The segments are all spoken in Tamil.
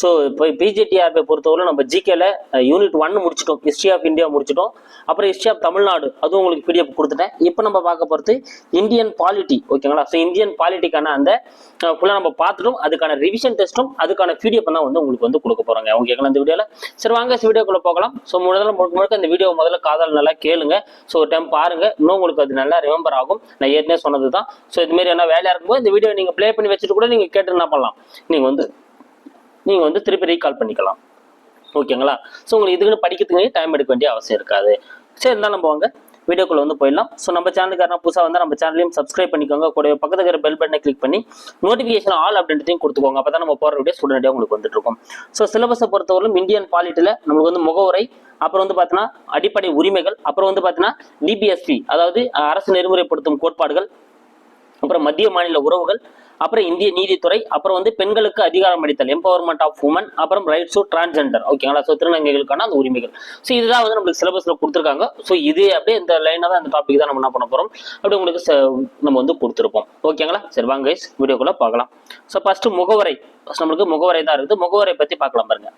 ஸோ இப்போ பிஜிடிஆர்பை பொறுத்தவரை நம்ம ஜிகேல யூனிட் ஒன் முடிச்சிட்டோம். ஹிஸ்ட்ரி ஆஃப் இந்தியா முடிச்சிட்டோம். அப்புறம் ஹிஸ்ட்ரி ஆஃப் தமிழ்நாடு அதுவும் உங்களுக்கு பிடிஎஃப் கொடுத்துட்டேன். இப்போ நம்ம பார்க்க போகிறது இந்தியன் பாலிட்டி ஓகேங்களா ஸோ இந்தியன் பாலிட்டிக்கான அந்த ஃபுல்லாக நம்ம பார்த்துட்டோம். அதுக்கான ரிவிஷன் டெஸ்ட்டும் அதுக்கான பிடிஎஃப் தான் வந்து உங்களுக்கு வந்து கொடுக்க போகிறாங்க ஓகேங்களா இந்த வீடியோவில் சரி வாங்க வீடியோக்குள்ளே போகலாம். ஸோ முதல்ல முழுக்க முழுக்க இந்த வீடியோ முதல்ல காதல் நல்லா கேளுங்க. ஸோ ஒரு டைம் பாருங்க. இன்னும் உங்களுக்கு அது நல்லா ரிமெம்பர் ஆகும். நான் ஏற்கனவே சொன்னது தான் ஸோ இதுமாரி என்ன வேலையாக இருக்கும்போது இந்த வீடியோ நீங்கள் ப்ளே பண்ணி வச்சுட்டு கூட நீங்கள் கேட்டு என்ன பண்ணலாம்? நீங்கள் வந்து நீங்கள் வந்து திருப்பி ரீகால் பண்ணிக்கலாம். ஓகேங்களா ஸோ உங்களுக்கு இதுக்குன்னு படிக்கிறதுக்கு டைம் எடுக்க வேண்டிய அவசியம் இருக்காது. சரி இருந்தாலும் நம்ம வாங்க. வீடியோக்குள்ள வந்து போயிடலாம். ஸோ நம்ம சேனலுக்காரனா புதுசாக வந்து நம்ம சேனலையும் சப்ஸ்கிரைப் பண்ணிக்கோங்க. கூட பக்கத்து இருக்கிற பெல் பட்டனை கிளிக் பண்ணி நோட்டிஃபிகேஷன் ஆல் அப்படின்றதையும் கொடுத்துக்கோங்க. அப்போ தான் நம்ம போகிற வீடியோ ஸ்டூடெண்ட்டாக உங்களுக்கு வந்துட்டு இருக்கும். ஸோ சிலபஸை பொறுத்தவரைக்கும் இந்தியன் பாலிட்டியில் நம்மளுக்கு வந்து முகவுரை அப்புறம் வந்து பார்த்தீங்கன்னா அடிப்படை உரிமைகள் அப்புறம் வந்து பார்த்தீங்கன்னா டிபிஎஸ்பி அதாவது அரசு நெறிமுறைப்படுத்தும் கோட்பாடுகள் அப்புறம் மத்திய மாநில உறவுகள் அப்புறம் இந்திய நீதித்துறை அப்புறம் வந்து பெண்களுக்கு அதிகாரம் அளித்தல் எம்பவர்மெண்ட் ஆஃப் உமன் அப்புறம் ரைட்ஸ் டு டிரான்ஸ்ஜெண்டர் ஓகேங்களா ஸோ திருநங்கைகளுக்கான அந்த உரிமைகள். ஸோ இதுதான் வந்து நம்மளுக்கு சிலபஸ்ல கொடுத்துருக்காங்க. ஸோ இது அப்படியே இந்த லைனாக தான் இந்த டாபிக் தான் நம்ம என்ன பண்ண போறோம்? அப்படி உங்களுக்கு ச- நம்ம வந்து கொடுத்துருப்போம். ஓகேங்களா சரி வாங்க கைஸ் வீடியோக்குள்ள பார்க்கலாம். ஸோ ஃபர்ஸ்ட் முகவரை. நம்மளுக்கு முகவரை தான் இருக்குது. முகவரை பற்றி பார்க்கலாம் பாருங்க.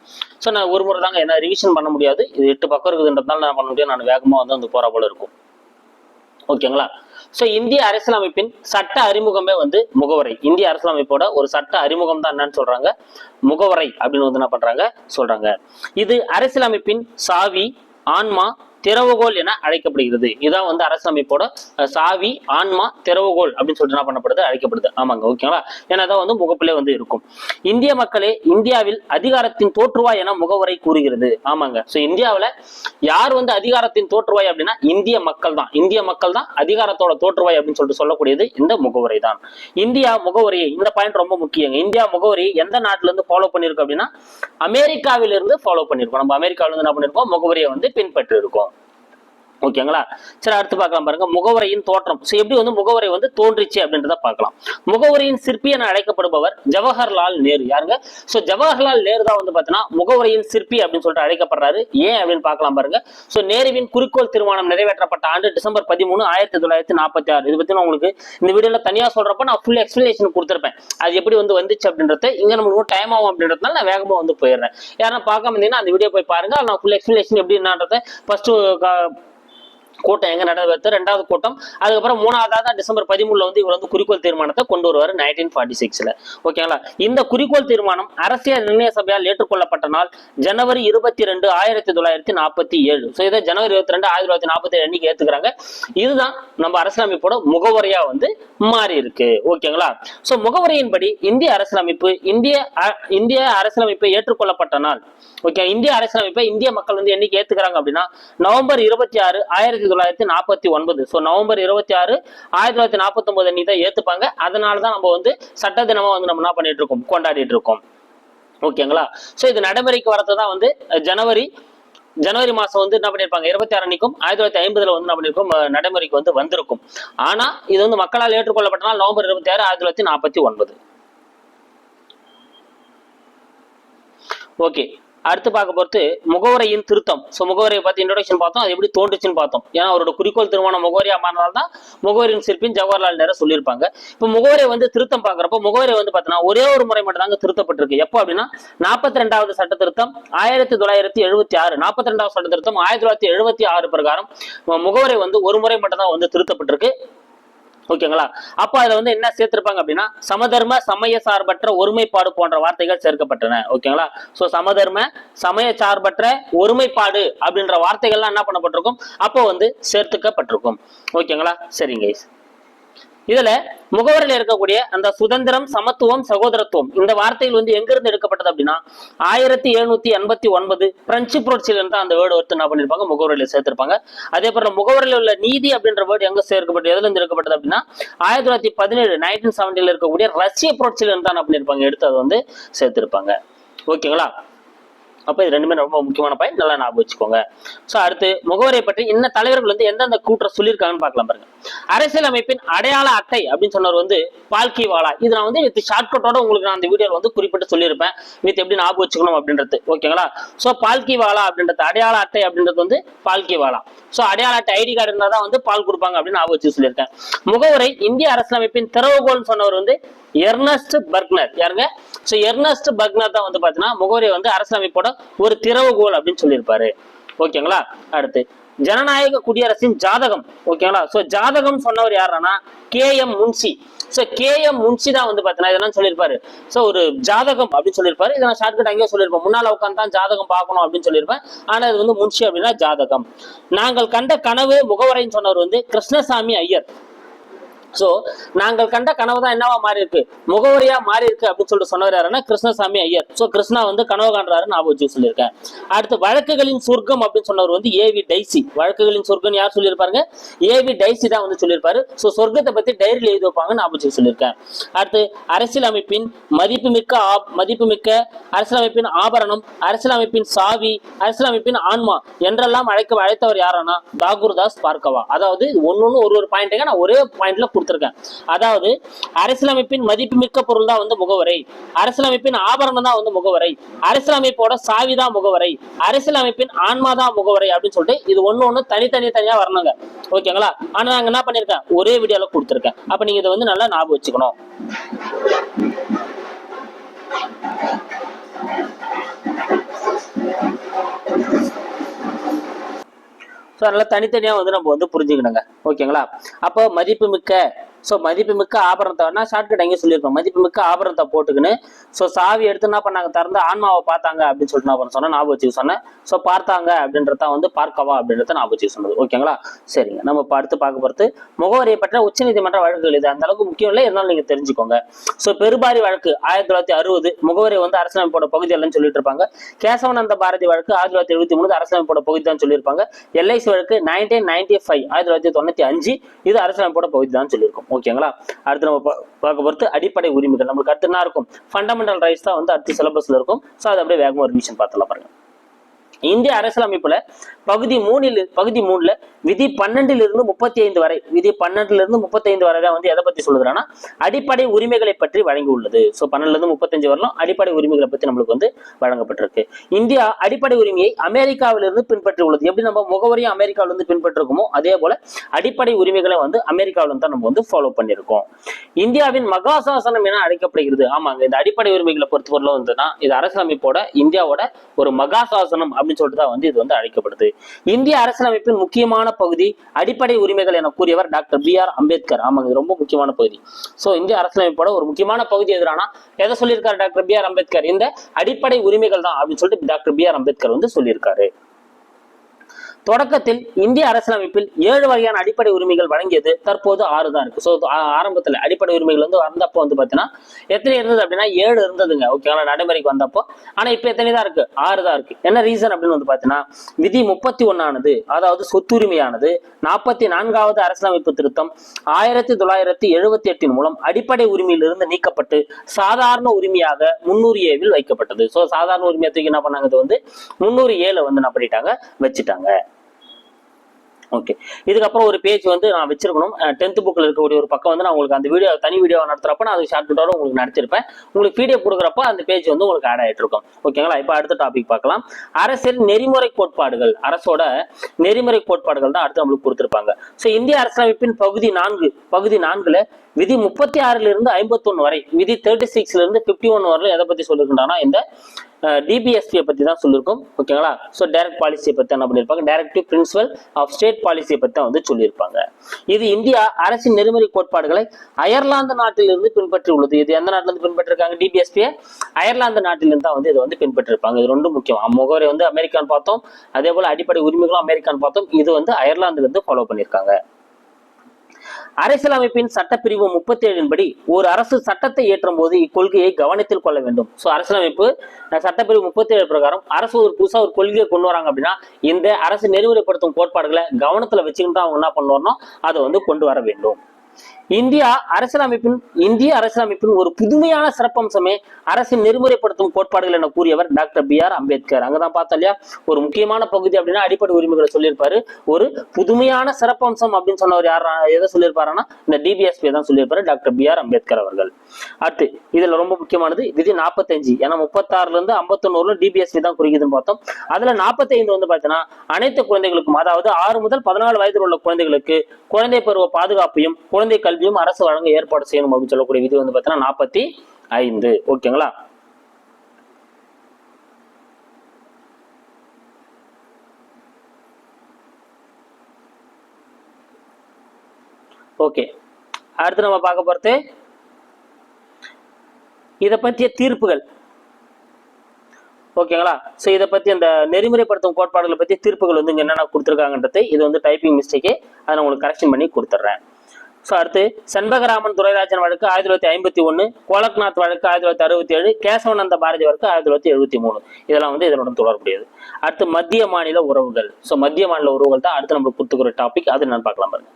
ஸோ நான் ஒரு முறை தாங்க என்ன ரிவிஷன் பண்ண முடியாது. இது எட்டு பக்கம் இருக்குதுன்றதுனால நான் பண்ண முடியாது. நான் வேகமாக வந்து வந்து போகிற போல இருக்கும். ஓகேங்களா சோ இந்திய அரசியலமைப்பின் சட்ட அறிமுகமே வந்து முகவரை. இந்திய அரசியலமைப்போட ஒரு சட்ட அறிமுகம் தான் என்னன்னு சொல்றாங்க. முகவரை அப்படின்னு வந்து என்ன பண்றாங்க? சொல்றாங்க. இது அரசியலமைப்பின் சாவி ஆன்மா திறவுகோல் என அழைக்கப்படுகிறது. இதுதான் வந்து அரசமைப்போட சாவி ஆன்மா திறவுகோல் அப்படின்னு சொல்லிட்டு என்ன பண்ணப்படுது? அழைக்கப்படுது. ஆமாங்க ஓகேங்களா ஏன்னா தான் வந்து முகப்பிலே வந்து இருக்கும். இந்திய மக்களே இந்தியாவில் அதிகாரத்தின் தோற்றுவாய் என முகவரை கூறுகிறது. ஆமாங்க. ஸோ இந்தியாவில் யார் வந்து அதிகாரத்தின் தோற்றுவாய் அப்படின்னா இந்திய மக்கள் தான். இந்திய மக்கள் தான் அதிகாரத்தோட தோற்றுவாய் அப்படின்னு சொல்லிட்டு சொல்லக்கூடியது இந்த முகவரை தான். இந்தியா முகவரியை இந்த பாயிண்ட் ரொம்ப முக்கியங்க. இந்தியா முகவரியை எந்த நாட்டில இருந்து ஃபாலோ பண்ணிருக்கோம் அப்படின்னா அமெரிக்காவிலிருந்து ஃபாலோ பண்ணிருக்கோம் நம்ம அமெரிக்காவிலிருந்து என்ன பண்ணிருக்கோம் முகவரியை வந்து பின்பற்றி இருக்கோம் ஓகேங்களா சரி அடுத்து பார்க்கலாம் பாருங்க. முகவரியின் தோற்றம். ஸோ எப்படி வந்து முகவரை வந்து தோன்றிச்சு அப்படின்றத பார்க்கலாம். முகவரியின் சிற்பி என அழைக்கப்படுபவர் ஜவஹர்லால் நேரு. யாருங்க? ஸோ ஜவஹர்லால் நேரு தான் வந்து பார்த்தீங்கன்னா முகவரியின் சிற்பி அப்படின்னு சொல்லிட்டு அழைக்கப்படுறாரு. ஏன் அப்படின்னு பார்க்கலாம் பாருங்க. ஸோ நேருவின் குறிக்கோள் திருமணம் நிறைவேற்றப்பட்ட ஆண்டு டிசம்பர் பதிமூணு ஆயிரத்தி தொள்ளாயிரத்தி நாற்பத்தி ஆறு. இது பத்தி நான் உங்களுக்கு இந்த வீடியோல தனியா சொல்றப்ப நான் ஃபுல் எக்ஸ்பிளேஷன் கொடுத்துருப்பேன். அது எப்படி வந்து வந்துச்சு அப்படின்றத இங்க நம்மளுக்கு டைம் ஆகும் அப்படின்றதுனால நான் வேகமா வந்து போயிடுறேன். யாரும் பார்க்காம இருந்தீங்கன்னா அந்த வீடியோ போய் பாருங்க. நான் ஃபுல் எக்ஸ்பிளேஷன் எப்படின்றத ஃபர்ஸ்ட் கூட்டம் எங்க நடந்தது ரெண்டாவது கூட்டம். அதுக்கப்புறம் மூணாவதாக டிசம்பர் பதிமூணுல வந்து இவர் வந்து குறிக்கோள் தீர்மானத்தை கொண்டு வருவார் நைன்டீன் ஃபார்ட்டி சிக்ஸ்ல ஓகேங்களா? இந்த குறிக்கோள் தீர்மானம் அரசியல் நிர்ணய சபையால் ஏற்றுக்கொள்ளப்பட்ட நாள் ஜனவரி இருபத்தி ரெண்டு ஆயிரத்தி தொள்ளாயிரத்தி நாற்பத்தி ஏழு. ஸோ இதை ஜனவரி இருபத்தி ரெண்டு ஆயிரத்தி தொள்ளாயிரத்தி நாற்பத்தி ஏழு அன்னைக்கு ஏத்துக்கிறாங்க. இதுதான் நம்ம அரசியலமைப்போட முகவரியா வந்து மாறி இருக்கு ஓகேங்களா? சோ முகவரியின்படி இந்திய அரசியலமைப்பு இந்திய இந்திய அரசியலமைப்பை ஏற்றுக்கொள்ளப்பட்ட நாள். ஓகே இந்திய அரசியலமைப்பை இந்திய மக்கள் வந்து என்னைக்கு ஏத்துக்கிறாங்க அப்படின்னா நவம்பர் இருபத்தி ஆறு ஆயிரத்தி தொள்ளாயிரத்தி நாற்பத்தி ஒன்பது. ஸோ நவம்பர் இருபத்தி ஆறு ஆயிரத்தி தொள்ளாயிரத்தி நாற்பத்தி ஒன்பது அன்னைக்கு தான் ஏற்றுப்பாங்க அதனால தான் நம்ம வந்து சட்ட தினமாக வந்து நம்ம என்ன பண்ணிட்டு இருக்கோம்? கொண்டாடிட்டு இருக்கோம். ஓகேங்களா ஸோ இது நடைமுறைக்கு வரது தான் வந்து ஜனவரி ஜனவரி மாசம் வந்து என்ன பண்ணியிருப்பாங்க இருபத்தி ஆறு அன்னைக்கும் ஆயிரத்தி தொள்ளாயிரத்தி ஐம்பதுல வந்து என்ன பண்ணிருக்கோம்? நடைமுறைக்கு வந்து வந்திருக்கும். ஆனா இது வந்து மக்களால் ஏற்றுக்கொள்ளப்பட்டனால் நவம்பர் இருபத்தி ஆறு ஆயிரத்தி தொள்ளாயிரத்தி நாற்பத்தி ஒன்பது. ஓகே அடுத்து பார்க்க பொறுத்து முகவரையின் திருத்தம். ஸோ முகவரியை பார்த்து இன்ட்ரோடக்ஷன் பார்த்தோம். அது எப்படி தோன்றுச்சுன்னு பார்த்தோம். ஏன்னா அவரோட குறிக்கோள் திருமணம் முகவரியா மாறினால்தான் தான் முகவரியின் சிற்பின் ஜவஹர்லால் நேரு சொல்லியிருப்பாங்க. இப்போ முகவரை வந்து திருத்தம் பார்க்குறப்போ முகவரி வந்து பார்த்தீங்கன்னா ஒரே ஒரு முறை மட்டும் தாங்க திருத்தப்பட்டிருக்கு. எப்போ அப்படின்னா நாற்பத்தி ரெண்டாவது சட்ட திருத்தம் ஆயிரத்தி தொள்ளாயிரத்தி எழுபத்தி ஆறு. நாற்பத்தி ரெண்டாவது சட்ட திருத்தம் ஆயிரத்தி தொள்ளாயிரத்தி எழுபத்தி ஆறு பிரகாரம் முகவரை வந்து ஒரு முறை மட்டும் தான் வந்து திருத்தப்பட்டிருக்கு. ஓகேங்களா? அப்ப அதுல வந்து என்ன சேர்த்திருப்பாங்க அப்படின்னா சமதர்ம சமய சார்பற்ற ஒருமைப்பாடு போன்ற வார்த்தைகள் சேர்க்கப்பட்டன. ஓகேங்களா? சோ சமதர்ம சமய சார்பற்ற ஒருமைப்பாடு அப்படின்ற வார்த்தைகள்லாம் என்ன பண்ணப்பட்டிருக்கும்? அப்போ வந்து சேர்த்துக்கப்பட்டிருக்கும். ஓகேங்களா? சரிங்க. இதுல முகவரில் இருக்கக்கூடிய அந்த சுதந்திரம் சமத்துவம் சகோதரத்துவம் இந்த வார்த்தைகள் வந்து எங்கிருந்து எடுக்கப்பட்டது அப்படின்னா ஆயிரத்தி எழுநூத்தி எண்பத்தி ஒன்பது பிரெஞ்சு புரட்சியில இருந்து அந்த வேர்டு ஒருத்தர் என்ன பண்ணிருப்பாங்க? முகவரியில சேர்த்திருப்பாங்க. அதே போல முகவரியில் உள்ள நீதி அப்படின்ற வேர்டு எங்க சேர்க்கப்பட்டது எதுல இருந்து எடுக்கப்பட்டது அப்படின்னா ஆயிரத்தி தொள்ளாயிரத்தி பதினேழு நைன்டீன் செவன்டில இருக்கக்கூடிய ரஷ்ய புரட்சியில இருந்து தான் என்ன பண்ணிருப்பாங்க? எடுத்து அதை வந்து சேர்த்திருப்பாங்க. ஓகேங்களா அப்போ இது ரெண்டுமே ரொம்ப முக்கியமான பாயிண்ட் நல்லா ஞாபகம் வச்சுக்கோங்க. ஸோ அடுத்து முகவரியை பற்றி என்ன தலைவர்கள் வந்து எந்தெந்த கூற்ற சொல்லியிருக்காங்கன்னு பார்க்கலாம் பாருங்க. அரசியல் அமைப்பின் அடையாள அட்டை அப்படின்னு சொன்னவர் வந்து பால்கி வாலா இது நான் வந்து வித் ஷார்ட்கட்டோட உங்களுக்கு நான் அந்த வீடியோவில் வந்து குறிப்பிட்டு சொல்லியிருப்பேன். வித் எப்படி ஞாபகம் வச்சுக்கணும் அப்படின்றது. ஓகேங்களா சோ பால்கி வாலா அப்படின்றது அடையாள அட்டை அப்படின்றது வந்து பால்கி வாலா சோ அடையாள அட்டை ஐடி கார்டு இருந்தால் தான் வந்து பால் கொடுப்பாங்க அப்படின்னு ஞாபகம் வச்சு சொல்லியிருக்கேன். முகவரை இந்திய அரசியலமைப்பின் திறவுகோல்னு சொன்னவர் வந்து எர்னஸ்ட் பர்க்னர் யாருங்க? சோ எர்னஸ்ட் பர்க்னர் தான் வந்து பாத்தீங்கன்னா முகவரி வந்து அரசமைப்போட ஒரு திறவுகோல் அப்படின்னு சொல்லியிருப்பாரு. ஓகேங்களா? அடுத்து ஜனநாயக குடியரசின் ஜாதகம். ஓகேங்களா? சோ ஜாதகம் சொன்னவர் யாருன்னா K M Munshi. So K M Munshi தான் வந்து பாத்தீங்கன்னா இதெல்லாம் சொல்லியிருப்பாரு. சோ ஒரு ஜாதகம் அப்படின்னு சொல்லியிருப்பாரு. இதை நான் ஷார்ட்கட் அங்கேயே சொல்லியிருப்பேன் முன்னால உட்காந்து தான் ஜாதகம் பார்க்கணும் அப்படின்னு சொல்லியிருப்பேன். ஆனா இது வந்து முன்சி அப்படின்னா ஜாதகம். நாங்கள் கண்ட கனவு முகவரைன்னு சொன்னவர் வந்து கிருஷ்ணசாமி ஐயர். சோ நாங்கள் கண்ட கனவு தான் என்னவா மாறி இருக்கு முகவரியா மாறி இருக்கு அப்படின்னு சொல்லிட்டு சொன்னவர் யாருன்னா கிருஷ்ணசாமி ஐயர். சோ கிருஷ்ணா வந்து கனவு காண்றாரு ஞாபகம் சொல்லியிருக்கேன். அடுத்து வழக்குகளின் சொர்க்கம் அப்படின்னு சொன்னவர் வந்து ஏவி டைசி. வழக்குகளின் சொர்க்கம் யார் சொல்லியிருப்பாருங்க? ஏவி டைசி தான் வந்து சொல்லியிருப்பாரு. சோ சொர்க்கத்தை பத்தி டைரியில் எழுதி வைப்பாங்க ஞாபகம் சொல்லியிருக்கேன். அடுத்து அரசியலமைப்பின் மதிப்புமிக்க ஆப் மதிப்புமிக்க அரசியலமைப்பின் ஆபரணம் அரசியலமைப்பின் சாவி அரசியலமைப்பின் ஆன்மா என்றெல்லாம் அழைக்க அழைத்தவர் யாரானா? தாகூர்தாஸ் பார்க்கவா அதாவது ஒன்னொன்னு ஒரு ஒரு பாயிண்ட்டுங்க நான் ஒரே பாயிண்ட்ல கொடுத்துருக்கேன் அதாவது அரசியலமைப்பின் மதிப்புமிக்க பொருள் தான் வந்து முகவரை. அரசியலமைப்பின் ஆபரணம் தான் வந்து முகவரை. அரசியலமைப்போட சாவி தான் முகவரை. அரசியலமைப்பின் ஆன்மா தான் முகவரை அப்படின்னு சொல்லிட்டு இது ஒண்ணு ஒண்ணு தனித்தனி தனியா வரணுங்க. ஓகேங்களா? ஆனா நாங்க என்ன பண்ணிருக்கேன்? ஒரே வீடியோவில் கொடுத்துருக்கேன். அப்ப நீங்க இதை வந்து நல்லா ஞாபகம் வச்சுக்கணும். ஸோ அதனால் தனித்தனியாக வந்து நம்ம வந்து புரிஞ்சுக்கணுங்க. ஓகேங்களா அப்போ மதிப்புமிக்க ஸோ மதிப்புமிக்க ஆபரணத்தை வேணா ஷார்ட்கட் எங்கே சொல்லியிருப்போம் மதிப்புமிக்க ஆபரணத்தை போட்டுக்கின்னு ஸோ சாவி எடுத்து என்ன பண்ணாங்க? திறந்து ஆன்மாவை பார்த்தாங்க அப்படின்னு சொல்லிட்டு நான் அப்புறம் சொன்னேன் ஞாபகம் சொன்னேன். ஸோ பார்த்தாங்க அப்படின்றத வந்து பார்க்கவா அப்படின்றத ஞாபகம் வச்சுக்க சொன்னது ஓகேங்களா சரிங்க. நம்ம இப்போ அடுத்து பார்க்க போகிறது முகவரியை பற்றின உச்சநீதிமன்ற வழக்குகள் இது. அந்த அளவுக்கு முக்கியம் இல்லை. இருந்தாலும் நீங்கள் தெரிஞ்சுக்கோங்க. ஸோ பெருபாரி வழக்கு ஆயிரத்தி தொள்ளாயிரத்தி அறுபது முகவரி வந்து அரசியலமைப்போட பகுதி இல்லைன்னு சொல்லிட்டு இருப்பாங்க கேசவநந்த பாரதி வழக்கு ஆயிரத்தி தொள்ளாயிரத்தி எழுபத்தி மூணு அரசியலமைப்போட பகுதி தான் சொல்லியிருப்பாங்க. எல்ஐசி வழக்கு நைன்டீன் நைன்டி ஃபைவ் ஆயிரத்தி தொள்ளாயிரத்தி தொண்ணூத்தி அஞ்சு இது அரசியலமைப்போட பகுதி தான் சொல்லியிருக்கோம். ஓகேங்களா அடுத்து நம்ம பார்க்க பொறுத்து அடிப்படை உரிமைகள். நம்மளுக்கு அடுத்து என்ன இருக்கும்? ஃபண்டமெண்டல் ரைட்ஸ் தான் வந்து அடுத்த சிலபஸ்ல இருக்கும். ஸோ அது அப்படியே வேகமாக ஒரு ரிவிஷன் பார்த்துலாம் பாருங்க. இந்திய அரசியலமைப்புல பகுதி மூணில் பகுதி மூணுல விதி பன்னெண்டுல இருந்து முப்பத்தி ஐந்து வரை விதி பன்னெண்டுல இருந்து முப்பத்தி ஐந்து வரை தான் வந்து எதை பத்தி சொல்லுதுன்னா அடிப்படை உரிமைகளை பற்றி வழங்கி உள்ளது ஸோ பன்னெண்டுல இருந்து முப்பத்தஞ்சு வரலாம். அடிப்படை உரிமைகளை பத்தி நம்மளுக்கு வந்து வழங்கப்பட்டிருக்கு. இந்தியா அடிப்படை உரிமையை அமெரிக்காவிலிருந்து பின்பற்றி உள்ளது எப்படி நம்ம முகவரியும் அமெரிக்காவிலிருந்து பின்பற்றிருக்கோமோ அதே போல அடிப்படை உரிமைகளை வந்து அமெரிக்காவிலிருந்து தான் நம்ம வந்து ஃபாலோ பண்ணியிருக்கோம். இந்தியாவின் மகாசாசனம் என அழைக்கப்படுகிறது. ஆமாங்க இந்த அடிப்படை உரிமைகளை பொறுத்தவரையில வந்துன்னா இது அரசியலமைப்போட இந்தியாவோட ஒரு மகாசாசனம் அப்படின்னு சொல்லிட்டு தான் வந்து இது வந்து அழைக்கப்படுது. இந்திய அரசியலமைப்பின் முக்கியமான பகுதி அடிப்படை உரிமைகள் என கூறியவர் டாக்டர் பி ஆர் அம்பேத்கர். ஆமாங்க இது ரொம்ப முக்கியமான பகுதி. சோ இந்திய அரசியலமைப்போட ஒரு முக்கியமான பகுதி எதிரானா எதை சொல்லியிருக்காரு டாக்டர் பி ஆர் அம்பேத்கர்? இந்த அடிப்படை உரிமைகள் தான் அப்படின்னு சொல்லிட்டு டாக்டர் பி ஆர் அம்பேத்கர் வந்து சொல்லியிருக்காரு. தொடக்கத்தில் இந்திய அரசியலமைப்பில் ஏழு வகையான அடிப்படை உரிமைகள் வழங்கியது. தற்போது ஆறு தான் இருக்கு. ஸோ ஆரம்பத்தில் அடிப்படை உரிமைகள் வந்து வந்தப்போ வந்து பார்த்தீங்கன்னா எத்தனை இருந்தது அப்படின்னா ஏழு இருந்ததுங்க. ஓகேங்களா நடைமுறைக்கு வந்தப்போ. ஆனால் இப்போ எத்தனை தான் இருக்கு? ஆறு தான் இருக்கு. என்ன ரீசன் அப்படின்னு வந்து பார்த்தீங்கன்னா விதி முப்பத்தி ஒன்னானது அதாவது சொத்துரிமையானது நாற்பத்தி நான்காவது அரசியலமைப்பு திருத்தம் ஆயிரத்தி தொள்ளாயிரத்தி எழுபத்தி எட்டின் மூலம் அடிப்படை உரிமையிலிருந்து நீக்கப்பட்டு சாதாரண உரிமையாக முன்னூறு ஏவில் வைக்கப்பட்டது. ஸோ சாதாரண உரிமையை தூக்கி என்ன பண்ணாங்க? இது வந்து முன்னூறு ஏழு வந்து என்ன பண்ணிட்டாங்க? வச்சுட்டாங்க. ஓகே இதுக்கப்புறம் ஒரு பேஜ் வந்து நான் வச்சிருக்கணும். டென்த் புக்கில் இருக்கக்கூடிய ஒரு பக்கம் வந்து நான் உங்களுக்கு அந்த வீடியோ தனி வீடியோ நடத்துறப்ப நான் அது ஷார்ட் கட்டோட உங்களுக்கு நடத்திருப்பேன் உங்களுக்கு பிடிஎஃப் கொடுக்குறப்ப அந்த பேஜ் வந்து உங்களுக்கு ஆட் ஆகிட்டு இருக்கும். ஓகேங்களா இப்போ அடுத்த டாபிக் பார்க்கலாம். அரசியல் நெறிமுறை கோட்பாடுகள். அரசோட நெறிமுறை கோட்பாடுகள் தான் அடுத்து நம்மளுக்கு கொடுத்துருப்பாங்க. ஸோ இந்திய அரசமைப்பின் பகுதி நான்கு பகுதி நான்குல விதி முப்பத்தி ஆறுல இருந்து ஐம்பத்தொன்னு வரை விதி தேர்ட்டி சிக்ஸ்ல இருந்து பிப்டி ஒன் வரை எதை பத்தி சொல்லிருக்கின்றனா இந்த டிபிஎஸ்பியை பற்றி தான் சொல்லியிருக்கோம். ஓகேங்களா? ஸோ டைரக்ட் பாலிசியை பற்றி என்ன பண்ணியிருப்பாங்க? டைரக்டிவ் பிரின்சிபல் ஆஃப் ஸ்டேட் பாலிசியை பற்றி தான் வந்து சொல்லியிருப்பாங்க. இது இந்தியா அரசின் நெறிமுறை கோட்பாடுகளை அயர்லாந்து நாட்டிலிருந்து பின்பற்றி உள்ளது இது எந்த நாட்டிலிருந்து பின்பற்றிருக்காங்க? டிபிஎஸ்பியை அயர்லாந்து நாட்டிலிருந்து தான் வந்து இதை வந்து பின்பற்றிருப்பாங்க. இது ரெண்டும் முக்கியம். முகவரி வந்து அமெரிக்கான்னு பார்த்தோம். அதே போல் அடிப்படை உரிமைகளும் அமெரிக்கான்னு பார்த்தோம். இது வந்து அயர்லாந்துலேருந்து ஃபாலோ பண்ணியிருக்காங்க. அரசியலமைப்பின் சட்டப்பிரிவு முப்பத்தி ஏழின்படி ஒரு அரசு சட்டத்தை இயற்றும் போது இக்கொள்கையை கவனத்தில் கொள்ள வேண்டும். ஸோ அரசியலமைப்பு அஹ், சட்டப்பிரிவு முப்பத்தி ஏழு பிரகாரம் அரசு ஒரு புதுசா ஒரு கொள்கையை கொண்டு வராங்க அப்படின்னா இந்த அரசு நெறிமுறைப்படுத்தும் கோட்பாடுகளை கவனத்துல வச்சுக்கிட்டு அவங்க என்ன பண்ணுவோம்னா அதை வந்து கொண்டு வர வேண்டும். இந்தியா அரசியலமைப்பின் இந்திய அரசியலமைப்பின் ஒரு புதுமையான சிறப்பம்சமே அரசின் நெறிமுறைப்படுத்தும் கோட்பாடுகள் என கூறியவர் டாக்டர் பி ஆர் அம்பேத்கர். அங்கதான் பார்த்தோம் இல்லையா? ஒரு முக்கியமான பகுதி அப்படின்னா அடிப்படை உரிமைகளை சொல்லியிருப்பாரு. ஒரு புதுமையான சிறப்பம்சம் அப்படின்னு சொன்னவர் யார் எதை சொல்லியிருப்பாருன்னா இந்த டிபிஎஸ்பி தான் சொல்லியிருப்பாரு டாக்டர் பி ஆர் அம்பேத்கர் அவர்கள். அடுத்து இதுல ரொம்ப முக்கியமானது விதி நாற்பத்தஞ்சு ஏன்னா முப்பத்தாறுல இருந்து ஐம்பத்தொன்னூறுல டிபிஎஸ்பி தான் குறிக்குதுன்னு பார்த்தோம். அதுல நாற்பத்தைந்து வந்து பார்த்தீங்கன்னா அனைத்து குழந்தைகளுக்கும் அதாவது ஆறு முதல் பதினாலு வயதில் உள்ள குழந்தைகளுக்கு குழந்தை பருவ பாதுகாப்பையும் குழந்தை கல்வியும் அரசு வழங்க ஏற்பாடு செய்யணும் அப்படின்னு சொல்லக்கூடிய விதி வந்து பார்த்தீங்கன்னா நாற்பத்தி ஐந்து. ஓகேங்களா? ஓகே. அடுத்து நம்ம பார்க்க போறது இதை பற்றிய தீர்ப்புகள். ஓகேங்களா? ஸோ இதை பற்றி அந்த நெறிமுறைப்படுத்தும் கோட்பாடுகளை பற்றி தீர்ப்புகள் வந்து இங்கே என்னென்ன கொடுத்துருக்காங்கன்றது இது வந்து டைப்பிங் மிஸ்டேக்கே அதை நான் உங்களுக்கு கரெக்ஷன் பண்ணி கொடுத்துட்றேன். ஸோ அடுத்து செண்பகராமன் துரைராஜன் வழக்கு ஆயிரத்தி தொள்ளாயிரத்தி ஐம்பத்தி ஒன்று கோலக்நாத் வழக்கு ஆயிரத்தி தொள்ளாயிரத்தி அறுபத்தி ஏழு கேசவநந்த பாரதி வழக்கு ஆயிரத்தி தொள்ளாயிரத்தி எழுபத்தி மூணு. இதெல்லாம் வந்து இதனுடன் தொடர்புடையது. அடுத்து மத்திய மாநில உறவுகள். ஸோ மத்திய மாநில உறவுகள் தான் அடுத்து நம்மளுக்கு கொடுத்துக்கிற டாபிக் அது நான் பார்க்கலாம் பாருங்க.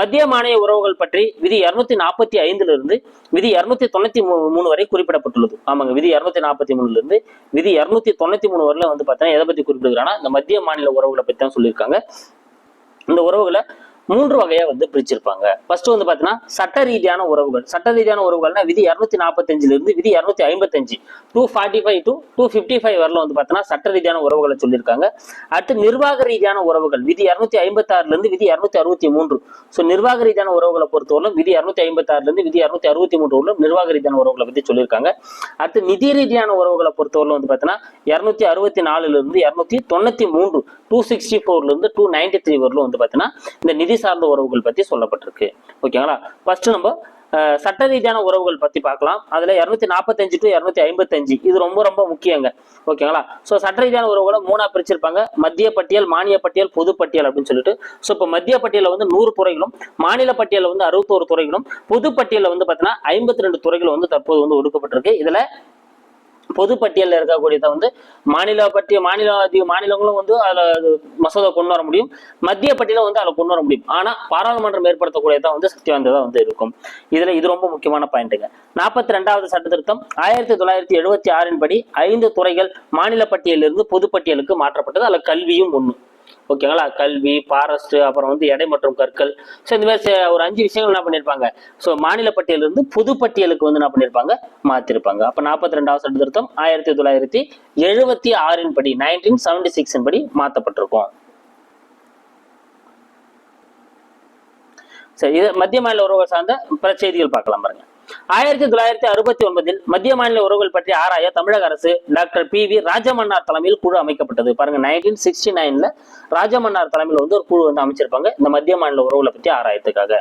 மத்திய மாநில உறவுகள் பற்றி விதி இருநூத்தி நாற்பத்தி ஐந்துல இருந்து விதி இருநூத்தி தொண்ணூத்தி மூணு வரை குறிப்பிடப்பட்டுள்ளது. ஆமாங்க விதி இருநூத்தி நாற்பத்தி மூணுல இருந்து விதி இருநூத்தி தொண்ணூத்தி மூணு வரையில வந்து பார்த்தீங்கன்னா எதை பத்தி குறிப்பிடுகிறாங்கன்னா இந்த மத்திய மாநில உறவுகளை பத்தி தான் சொல்லியிருக்காங்க. இந்த உறவுகளை மூன்று வகையா வந்து பிரிச்சிருப்பாங்க. ஃபர்ஸ்ட் வந்து பாத்தீங்கன்னா சட்ட ரீதியான உறவுகள். சட்ட ரீதியான உறவுகள்னா விதி இருநூத்தி நாற்பத்தஞ்சுல இருந்து விதி இருநூத்தி ஐம்பத்தஞ்சு two forty five to two fifty five வரல வந்து பாத்தீங்கன்னா சட்ட ரீதியான உறவுகளை சொல்லியிருக்காங்க. அடுத்து நிர்வாக ரீதியான உறவுகள். விதி இருநூத்தி ஐம்பத்தாறுல இருந்து விதி இருநூத்தி அறுபத்தி மூன்று ஸோ நிர்வாக ரீதியான உறவுகளை பொறுத்தவரை விதி இருநூத்தி ஐம்பத்தாறுல இருந்து விதி இருநூத்தி அறுபத்தி மூன்று உள்ள நிர்வாக ரீதியான உறவுகளை பத்தி சொல்லியிருக்காங்க. அடுத்து நிதி ரீதியான உறவுகளை பொறுத்தவரை வந்து பாத்தீங்கன்னா இருநூத்தி அறுபத்தி நாலுல இருந்து இருநூத்தி தொண்ணூத்தி மூன்று டூ சிக்ஸ்டி ஃபோர்ல இருந்து டூ நைன்டி த்ரீ வரலும் வந்து பாத்தீங்கன்னா இந்த நிதி சார்ந்த உறவுகள் பத்தி சொல்லப்பட்டிருக்கு. ஓகேங்களா ஃபர்ஸ்ட் நம்ம அஹ், சட்ட ரீதியான உறவுகள் பத்தி பார்க்கலாம். அதுல இருநூத்தி நாற்பத்தஞ்சு டு இரநூத்தி ஐம்பத்தஞ்சு. இது ரொம்ப ரொம்ப முக்கியங்க. ஓகேங்களா ஸோ சட்ட ரீதியான உறவுகளை மூணாக பிரிச்சிருப்பாங்க. மத்திய பட்டியல் மானிய பட்டியல் பொது பட்டியல் அப்படின்னு சொல்லிட்டு. ஸோ இப்போ மத்திய பட்டியலில் வந்து நூறு துறைகளும் மாநில பட்டியலில் வந்து அறுபத்தோரு துறைகளும் பொது பட்டியலில் வந்து பார்த்தீங்கன்னா ஐம்பத்தி ரெண்டு துறைகள் வந்து தற்போது வந்து ஒடுக்கப்பட்டிருக்கு. இதுல பொது பட்டியலில் இருக்கக்கூடியதை வந்து மாநில பட்டியல் மாநில அதிக மாநிலங்களும் வந்து அதில் மசோதா கொண்டு வர முடியும். மத்திய பட்டியலும் வந்து அதில் கொண்டு வர முடியும். ஆனால் பாராளுமன்றம் ஏற்படுத்தக்கூடியதான் வந்து சக்தி வாய்ந்ததாக வந்து இருக்கும். இதில் இது ரொம்ப முக்கியமான பாயிண்ட்டுங்க நாற்பத்தி ரெண்டாவது சட்ட திருத்தம் ஆயிரத்தி தொள்ளாயிரத்தி எழுபத்தி ஆறின் படி ஐந்து துறைகள் மாநில பட்டியலிருந்து பொது பட்டியலுக்கு மாற்றப்பட்டது. அதில் கல்வியும் ஒன்று ஓகேங்களா? கல்வி ஃபாரஸ்ட் அப்புறம் வந்து எடை மற்றும் கற்கள். ஸோ இந்த மாதிரி ஒரு அஞ்சு விஷயங்கள் என்ன பண்ணியிருப்பாங்க ஸோ மாநில பட்டியலிருந்து பொது பட்டியலுக்கு வந்து என்ன பண்ணியிருப்பாங்க மாற்றிருப்பாங்க அப்போ நாற்பத்தி ரெண்டாவது சட்ட திருத்தம் ஆயிரத்தி தொள்ளாயிரத்தி எழுபத்தி ஆறின் படி நைன்டீன் செவன்டி சிக்ஸின் படி மாற்றப்பட்டிருக்கும் சரி இது மத்திய மாநில உறவுகள் சார்ந்த பிற செய்திகள் பார்க்கலாம் பாருங்க. ஆயிரத்தி தொள்ளாயிரத்தி அறுபத்தி ஒன்பதில் மத்திய மாநில உறவுகள் பற்றி ஆராய தமிழக அரசு டாக்டர் பி வி ராஜமன்னார் தலைமையில் குழு அமைக்கப்பட்டது. பாருங்க நைன்டீன் சிக்ஸ்டி நைன்ல ராஜமன்னார் தலைமையில் வந்து ஒரு குழு வந்து அமைச்சிருப்பாங்க. இந்த மத்திய மாநில உறவுகளை பற்றி ஆராயத்துக்காக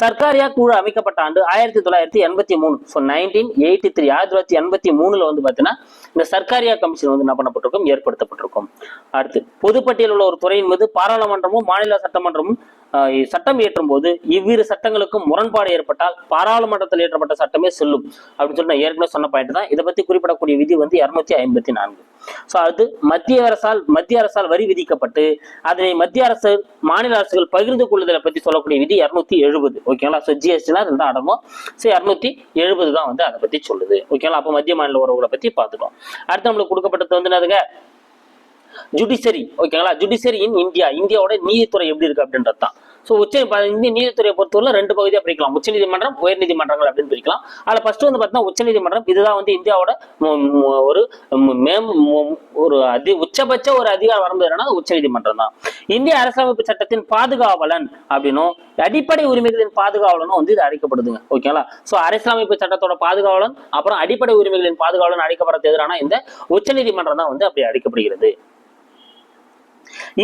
சர்க்காரியா குழு அமைக்கப்பட்ட ஆண்டு ஆயிரத்தி தொள்ளாயிரத்தி எண்பத்தி மூணு. ஸோ நைன்டீன் எயிட்டி த்ரீ ஆயிரத்தி தொள்ளாயிரத்தி எண்பத்தி மூணுல வந்து பார்த்தீங்கன்னா இந்த சர்க்காரியா கமிஷன் வந்து என்ன பண்ணப்பட்டிருக்கும்? ஏற்படுத்தப்பட்டிருக்கும். அடுத்து பொதுப்பட்டியல் உள்ள ஒரு துறையின் மீது பாராளுமன்றமும் மாநில சட்டமன்றமும் சட்டம் இயற்றும் போது இவ்விரு சட்டங்களுக்கும் முரண்பாடு ஏற்பட்டால் பாராளுமன்றத்தில் இயற்றப்பட்ட சட்டமே செல்லும் அப்படின்னு சொல்லி நான் ஏற்கனவே சொன்ன பாயிண்ட் தான். இதை பத்தி குறிப்பிடக்கூடிய விதி வந்து இருநூத்தி ஐம்பத்தி நான்கு. ஸோ அது மத்திய அரசால் மத்திய அரசால் வரி விதிக்கப்பட்டு அதனை மத்திய அரசு மாநில அரசுகள் பகிர்ந்து கொள்ளுதலை பத்தி சொல்லக்கூடிய விதி இருநூத்தி எழுபது. ஓகேங்களா ஸோ ஜிஎஸ்டினா இதுதான் அடங்கும். ஸோ இரநூத்தி எழுபது தான் வந்து அதை பத்தி சொல்லுது. ஓகேங்களா அப்போ மத்திய மாநில உறவுகளை பத்தி பார்த்துட்டோம். அடுத்து நம்மளுக்கு கொடுக்கப்பட்டது வந்து என்னதுங்க? ஜுடிஷரி ஓகேங்களா ஜுடிஷரி இன் இந்தியா இந்தியாவோட நீதித்துறை எப்படி இருக்கு அப்படின்றது தான் ஸோ உச்ச இந்திய நீதித்துறையை பொறுத்தவரை ரெண்டு பகுதியாக பிரிக்கலாம். உச்சநீதிமன்றம் உயர்நீதிமன்றங்கள் அப்படின்னு பிரிக்கலாம். அதில் ஃபர்ஸ்ட் வந்து பார்த்தீங்கன்னா உச்சநீதிமன்றம் இதுதான் வந்து இந்தியாவோட ஒரு மேம் ஒரு அதி உச்சபட்ச ஒரு அதிகாரம் வரம்பு என்னன்னா உச்சநீதிமன்றம் தான். இந்திய அரசியலமைப்பு சட்டத்தின் பாதுகாவலன் அப்படின்னும் அடிப்படை உரிமைகளின் பாதுகாவலனும் வந்து இது அழைக்கப்படுதுங்க. ஓகேங்களா ஸோ அரசியலமைப்பு சட்டத்தோட பாதுகாவலன் அப்புறம் அடிப்படை உரிமைகளின் பாதுகாவலன் அழைக்கப்படுறது எதிரான இந்த உச்சநீதிமன்றம் தான் வந்து அப்படி அழைக்கப்படுகிறது.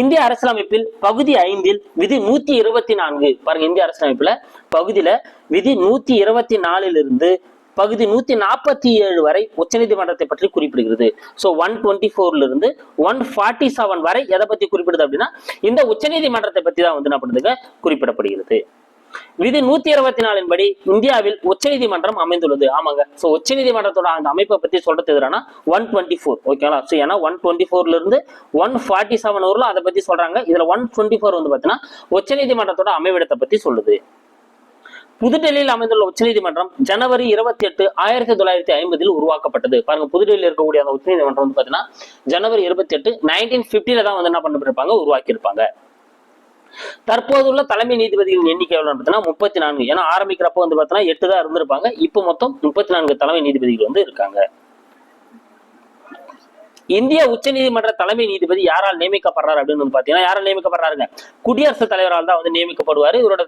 இந்திய அரசியலமைப்பில் பகுதி ஐந்தில் விதி நூத்தி இருபத்தி நான்கு. பாருங்க இந்திய அரசியலமைப்புல பகுதியில விதி நூத்தி இருபத்தி நாலிலிருந்து பகுதி நூத்தி நாற்பத்தி ஏழு வரை உச்சநீதிமன்றத்தை பற்றி குறிப்பிடுகிறது. ஸோ ஒன் டுவெண்ட்டி ஃபோர்ல இருந்து ஒன் ஃபார்ட்டி செவன் வரை எதை பத்தி குறிப்பிடுது அப்படின்னா இந்த உச்சநீதிமன்றத்தை பத்தி தான் வந்து என்ன பண்ணுதுங்க? குறிப்பிடப்படுகிறது. விதி நூத்தி இருபத்தி நாலின் படி இந்தியாவில் உச்சநீதிமன்றம் அமைந்துள்ளது. ஆமாங்க. சோ உச்சநீதிமன்றத்தோட அந்த அமைப்பை பத்தி சொல்றது எதுனா ஒன் டுவெண்ட்டி ஃபோர் ஓகேங்களா ஸோ ஏன்னா ஒன் டுவெண்ட்டி ஃபோர்ல இருந்து ஒன் ஃபார்ட்டி செவன் வரலும் அதை பத்தி சொல்றாங்க. இதுல ஒன் டுவெண்ட்டி ஃபோர் வந்து பாத்தீங்கன்னா உச்சநீதிமன்றத்தோட அமைவிடத்தை பத்தி சொல்லுது. புதுடெல்லியில் அமைந்துள்ள உச்சநீதிமன்றம் ஜனவரி இருபத்தி எட்டு ஆயிரத்தி தொள்ளாயிரத்தி ஐம்பதில் உருவாக்கப்பட்டது. பாருங்க புதுடெல்லியில் இருக்கக்கூடிய அந்த உச்சநீதிமன்றம் வந்து பாத்தீங்கன்னா ஜனவரி இருபத்தி எட்டு நைன்டீன் பிப்டில தான் வந்து என்ன பண்ணிருப்பாங்க? உருவாக்கி இருப்பாங்க தற்போதுள்ள தலைமை நீதிபதிகளின் எண்ணிக்கை எவ்வளவு பார்த்தீங்கன்னா முப்பத்தி நான்கு. ஏன்னா ஆரம்பிக்கிறப்போ வந்து பார்த்தீங்கன்னா எட்டு தான் இருந்திருப்பாங்க. இப்போ மொத்தம் முப்பத்தி நான்கு தலைமை நீதிபதிகள் வந்து இருக்காங்க. இந்திய உச்சநீதிமன்ற தலைமை நீதிபதி யாரால் நியமிக்கப்படுறாரு அப்படின்னு பார்த்தீங்கன்னா பாத்தீங்கன்னா யாரால் நியமிக்கப்படுறாருங்க? குடியரசுத் தலைவரால் தான் வந்து நியமிக்கப்படுவார். இவரோட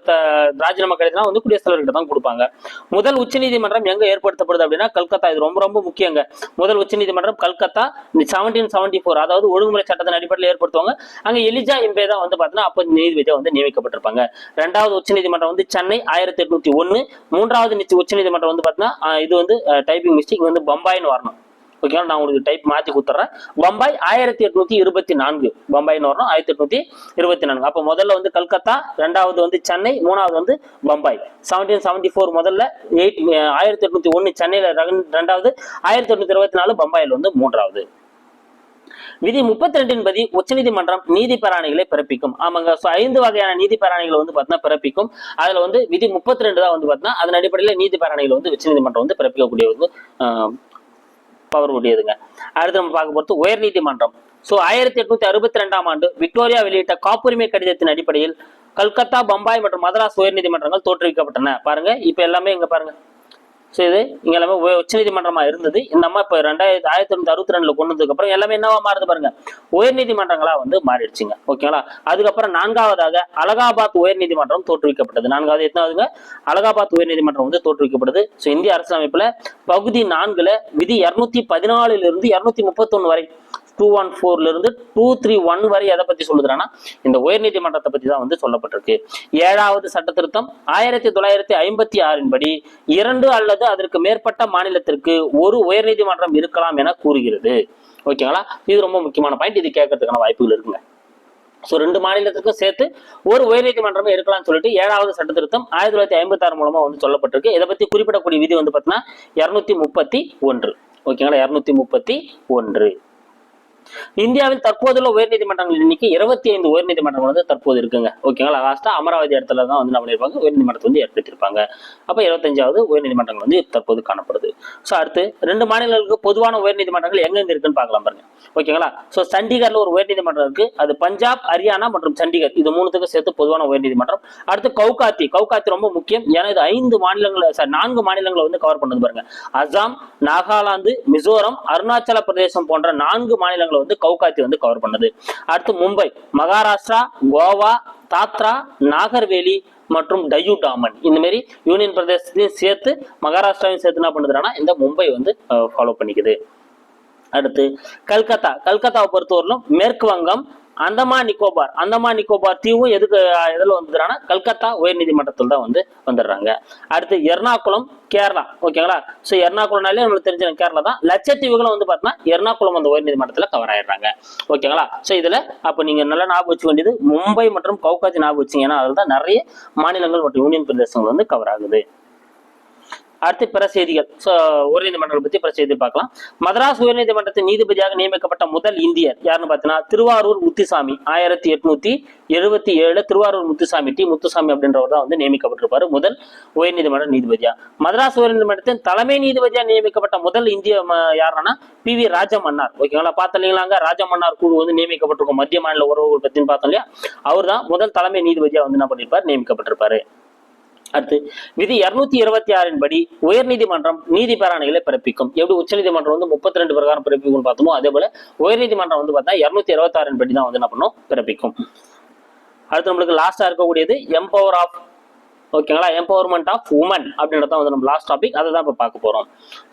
ராஜினாமா கடிதம் வந்து குடியரசுத் தலைவர்கிட்ட தான் கொடுப்பாங்க. முதல் உச்சநீதிமன்றம் எங்க ஏற்படுத்தப்படுது அப்படின்னா கல்கத்தா. இது ரொம்ப ரொம்ப முக்கியங்க. முதல் உச்சநீதிமன்றம் கல்கத்தா செவன்டீன் செவன்டி ஃபோர் அதாவது ஒழுங்குமுறை சட்டத்தின் அடிப்படையில் ஏற்படுத்துவாங்க. அங்க எலிஜா இம்பே தான் வந்து பாத்தீங்கன்னா அப்போ நீதிபதியாக வந்து நியமிக்கப்பட்டிருப்பாங்க. ரெண்டாவது உச்சநீதிமன்றம் வந்து சென்னை ஆயிரத்தி எட்நூத்தி ஒன்னு. மூன்றாவது நிச்ச- உச்சநீதிமன்றம் வந்து பாத்தீங்கன்னா இது வந்து டைப்பிங் மிஸ்டேக் வந்து பம்பாய்னு வரணும். ஓகேங்களா நான் உங்களுக்கு டைப் மாத்தி கொடுத்துறேன். பம்பாய் ஆயிரத்தி எட்நூத்தி இருபத்தி நான்கு. பம்பாய்னு வரணும் ஆயிரத்தி எட்நூத்தி இருபத்தி நான்கு. அப்போ முதல்ல வந்து கல்கத்தா ரெண்டாவது வந்து சென்னை மூணாவது வந்து பம்பாய். செவன்டீன் செவன்டி ஃபோர் முதல்ல எயிட் ஆயிரத்தி எட்நூத்தி ஒன்னு சென்னையில ரெண்டாவது ஆயிரத்தி எட்நூத்தி இருபத்தி நாலு பம்பாயில் வந்து மூன்றாவது. விதி முப்பத்தி ரெண்டின் படி உச்சநீதிமன்றம் நீதி பராணிகளை பிறப்பிக்கும். ஆமாங்க ஸோ ஐந்து வகையான நீதி பேராணைகளை வந்து பார்த்தீங்கன்னா பிறப்பிக்கும். அதுல வந்து விதி முப்பத்தி ரெண்டு தான் வந்து பார்த்தீங்கன்னா அதன் அடிப்படையில் நீதி பேராணைகளை வந்து உச்சநீதிமன்றம் வந்து பிறப்பிக்கக்கூடிய வந்து பவர் உடையதுங்க. அடுத்து நம்ம பார்க்க போறது உயர் நீதிமன்றம். ஸோ ஆயிரத்தி எட்நூத்தி அறுபத்தி ரெண்டாம் ஆண்டு விக்டோரியா வெளியிட்ட காப்புரிமை கடிதத்தின் அடிப்படையில் கல்கத்தா பம்பாய் மற்றும் மதராஸ் உயர்நீதிமன்றங்கள் தோற்றுவிக்கப்பட்டன. பாருங்க இப்ப எல்லாமே இங்க பாருங்க. ஸோ இது இங்க எல்லாமே உச்சநீதிமன்றமாக உச்சநீதிமன்றமா இருந்தது. இந்த அம்மா இப்போ ரெண்டாயிரத்தி ஆயிரத்தி தொண்ணூத்தி அறுபத்தி ரெண்டில் கொண்டு அப்புறம் எல்லாமே என்னவா மாறுது பாருங்க. உயர்நீதிமன்றங்களாக வந்து மாறிடுச்சுங்க. ஓகேங்களா? அதுக்கப்புறம் நான்காவதாக அலகாபாத் உயர்நீதிமன்றம் தோற்றுவிக்கப்பட்டது. நான்காவது எத்தனாவதுங்க? அலகாபாத் உயர்நீதிமன்றம் வந்து தோற்றுவிக்கப்படுது ஸோ இந்திய அரசியலமைப்பில் பகுதி நான்குல விதி இருநூத்தி பதினாலுல இருந்து இருநூத்தி முப்பத்தொன்னு வரை டூ ஒன் ஃபோர்லேருந்து டூ த்ரீ ஒன் வரை எதை பற்றி சொல்லுதுன்னா இந்த உயர்நீதிமன்றத்தை பற்றி தான் வந்து சொல்லப்பட்டிருக்கு. ஏழாவது சட்ட திருத்தம் ஆயிரத்தி தொள்ளாயிரத்தி ஐம்பத்தி ஆறின் படி இரண்டு அல்லது அதற்கு மேற்பட்ட மாநிலத்திற்கு ஒரு உயர்நீதிமன்றம் இருக்கலாம் என கூறுகிறது. ஓகேங்களா? இது ரொம்ப முக்கியமான பாயிண்ட் இது கேட்கறதுக்கான வாய்ப்புகள் இருக்குங்க. ஸோ ரெண்டு மாநிலத்துக்கும் சேர்த்து ஒரு உயர்நீதிமன்றமே இருக்கலாம்னு சொல்லிட்டு ஏழாவது சட்ட திருத்தம் ஆயிரத்தி தொள்ளாயிரத்தி ஐம்பத்தி ஆறு மூலமா வந்து சொல்லப்பட்டிருக்கு. இதை பத்தி குறிப்பிடக்கூடிய விதி வந்து பார்த்தீங்கன்னா இரநூத்தி முப்பத்தி ஒன்று. ஓகேங்களா? இரநூத்தி முப்பத்தி ஒன்று. இந்தியாவில் தற்போதுள்ள உயர்நீதிமன்றங்கள் இன்னைக்கு இருபத்தி ஐந்து உயர்நீதிமன்றங்கள் வந்து தற்போது இருக்குங்க. ஓகேங்களா லாஸ்டா அமராவதி இடத்துல தான் வந்து என்ன பண்ணியிருப்பாங்க உயர்நீதிமன்றத்தை வந்து ஏற்படுத்தியிருப்பாங்க. அப்ப இருபத்தஞ்சாவது உயர்நீதிமன்றங்கள் வந்து தற்போது காணப்படுது. ஸோ அடுத்து ரெண்டு மாநிலங்களுக்கு பொதுவான உயர்நீதிமன்றங்கள் எங்கெங்க இருக்குன்னு பார்க்கலாம் பாருங்க. ஓகேங்களா ஸோ சண்டிகர்ல ஒரு உயர்நீதிமன்றம் இருக்கு. அது பஞ்சாப் ஹரியானா மற்றும் சண்டிகர். இது மூணுத்துக்கும் சேர்த்து பொதுவான உயர்நீதிமன்றம். அடுத்து கவுகாத்தி. கவுகாத்தி ரொம்ப முக்கியம். ஏன்னா இது ஐந்து மாநிலங்களை சார் நான்கு மாநிலங்களை வந்து கவர் பண்ணது பாருங்க. அசாம் நாகாலாந்து மிசோரம் அருணாச்சல பிரதேசம் போன்ற நான்கு மாநிலங்கள் வந்து கவுகாத்தி வந்து கவர் பண்ணுது. அடுத்து மும்பை மகாராஷ்டிரா கோவா தாத்ரா நாகர்வேலி மற்றும் டயூ டாமன். இந்த மாதிரி யூனியன் பிரதேசத்தையும் சேர்த்து மகாராஷ்டிராவையும் சேர்த்து என்ன பண்ணுதுன்னா இந்த மும்பை வந்து ஃபாலோ பண்ணிக்குது. அடுத்து கல்கத்தா. கல்கத்தாவை பொறுத்தவரையிலும் மேற்கு வங்கம் அந்தமான் நிக்கோபார் அந்தமான் நிக்கோபார் தீவும் எதுக்கு எதில் வந்துடுறாங்கன்னா கல்கத்தா உயர்நீதிமன்றத்தில் தான் வந்து வந்துடுறாங்க. அடுத்து எர்ணாகுளம் கேரளா ஓகேங்களா? ஸோ எர்ணாகுளம்னாலே நம்மளுக்கு தெரிஞ்ச கேரளா தான். லட்சத்தீவுகளும் வந்து பார்த்தீங்கன்னா எர்ணாகுளம் அந்த உயர்நீதிமன்றத்தில் கவர் ஆயிடுறாங்க. ஓகேங்களா? ஸோ இதில் அப்போ நீங்கள் நல்லா ஞாபகம் வச்சுக்க வேண்டியது மும்பை மற்றும் கவுகாத்தி ஞாபகம் வச்சுங்க ஏன்னா அதில் தான் நிறைய மாநிலங்கள் மற்றும் யூனியன் பிரதேசங்கள் வந்து கவர் ஆகுது. அடுத்து பிற செய்திகள். ஸோ உயர்நீதிமன்றம் பத்தி பிற செய்தி பார்க்கலாம். மதராஸ் உயர்நீதிமன்றத்தின் நீதிபதியாக நியமிக்கப்பட்ட முதல் இந்தியர் யாருன்னு பார்த்தீங்கன்னா திருவாரூர் முத்துசாமி. ஆயிரத்தி எட்நூத்தி எழுபத்தி ஏழு திருவாரூர் முத்துசாமி டி. முத்துசாமி அப்படின்றவர் தான் வந்து நியமிக்கப்பட்டிருப்பாரு. முதல் உயர்நீதிமன்ற நீதிபதியா. மதராஸ் உயர்நீதிமன்றத்தின் தலைமை நீதிபதியா நியமிக்கப்பட்ட முதல் இந்திய யாருன்னா பி. வி. ராஜமன்னார். ஓகேங்களா? பார்த்தீங்களாங்க ராஜமன்னார் குழு வந்து நியமிக்கப்பட்டிருக்கும். மத்திய மாநில உறவுகள் பத்தின்னு பார்த்தோம் இல்லையா? அவர் தான் முதல் தலைமை நீதிபதியா வந்து என்ன பண்ணிருப்பார்? நியமிக்கப்பட்டிருப்பாரு. அடுத்து விதி இருநூத்தி இருபத்தி ஆறின் படி உயர்நீதிமன்றம் நீதி பேராணைகளை பிறப்பிக்கும். எப்படி உச்சநீதிமன்றம் வந்து முப்பத்தி ரெண்டு பிரகாரம் பிறப்பிக்கும்னு பார்த்தோமோ அதே போல உயர்நீதிமன்றம் வந்து பார்த்தா இருநூத்தி இருபத்தி ஆறின் படி தான் வந்து என்ன பண்ணும்? பிறப்பிக்கும். அடுத்து நம்மளுக்கு லாஸ்டா இருக்கக்கூடியது எம்பவர் ஆஃப் ஓகேங்களா? எம்பவர்மெண்ட் ஆஃப் உமன் அப்படின்றத வந்து நம்ம லாஸ்ட் டாபிக் அதை தான் இப்போ பார்க்க போகிறோம்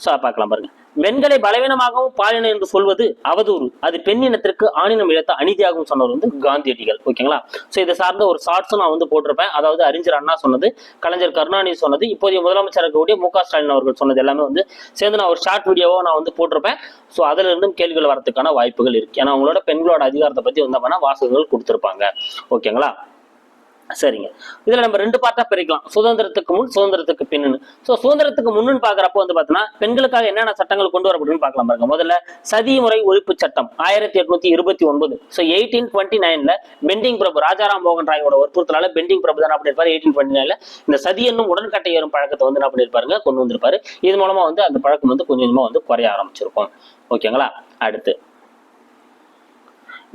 ஸோ பார்க்கலாம் பாருங்க. பெண்களை பலவீனமாகவும் பாலினம் என்று சொல்வது அவதூறு. அது பெண்ணினத்திற்கு ஆணினம் இழத்த அநீதியாகவும் சொன்னவர் வந்து காந்தியடிகள். ஓகேங்களா? ஸோ இதை சார்ந்த ஒரு ஷார்ட்ஸும் நான் வந்து போட்டிருப்பேன். அதாவது அறிஞர் அண்ணா சொன்னது கலைஞர் கருணாநிதி சொன்னது இப்போதைய முதலமைச்சர் இருக்கக்கூடிய மு க ஸ்டாலின் அவர்கள் சொன்னது எல்லாமே வந்து சேர்ந்து நான் ஒரு ஷார்ட் வீடியோவோ நான் வந்து போட்டிருப்பேன். ஸோ அதுல இருந்தும் கேள்விகள் வரதுக்கான வாய்ப்புகள் இருக்கு. ஏன்னா அவங்களோட பெண்களோட அதிகாரத்தை பத்தி வந்து வாசகங்கள் கொடுத்துருப்பாங்க. ஓகேங்களா? சரிங்க. இதுல நம்ம ரெண்டு பார்ட்டா பிரிக்கலாம். சுதந்திரத்துக்கு முன் சுதந்திரத்துக்கு பின்னு ஸோ சுதந்திரத்துக்கு முன்னு பாக்குறப்போ வந்து பாத்தீங்கன்னா பெண்களுக்காக என்னென்ன சட்டங்கள் கொண்டு வரப்படுன்னு பார்க்கலாம் பாருங்க. முதல்ல சதி முறை ஒழிப்பு சட்டம் ஆயிரத்தி எட்நூத்தி இருபத்தி ஒன்பது. ஸோ எயிட்டீன் டுவெண்ட்டி நைன்ல பெண்டிங் பிரபு ராஜாராம் மோகன் ராயோட வற்புறுத்தலால பெண்டிங் பிரபு தான் அப்படி பண்ணிருப்பாரு? எயிட்டீன் டுவெண்ட்டி நைன்ல இந்த சதி என்னும் உடன்கட்டை ஏறும் பழக்கத்தை வந்து என்ன பண்ணிருப்பாருங்க? கொண்டு வந்திருப்பாரு. இது மூலமா வந்து அந்த பழக்கம் வந்து கொஞ்சம் கொஞ்சமா வந்து குறைய ஆரம்பிச்சிருக்கும். ஓகேங்களா? அடுத்து.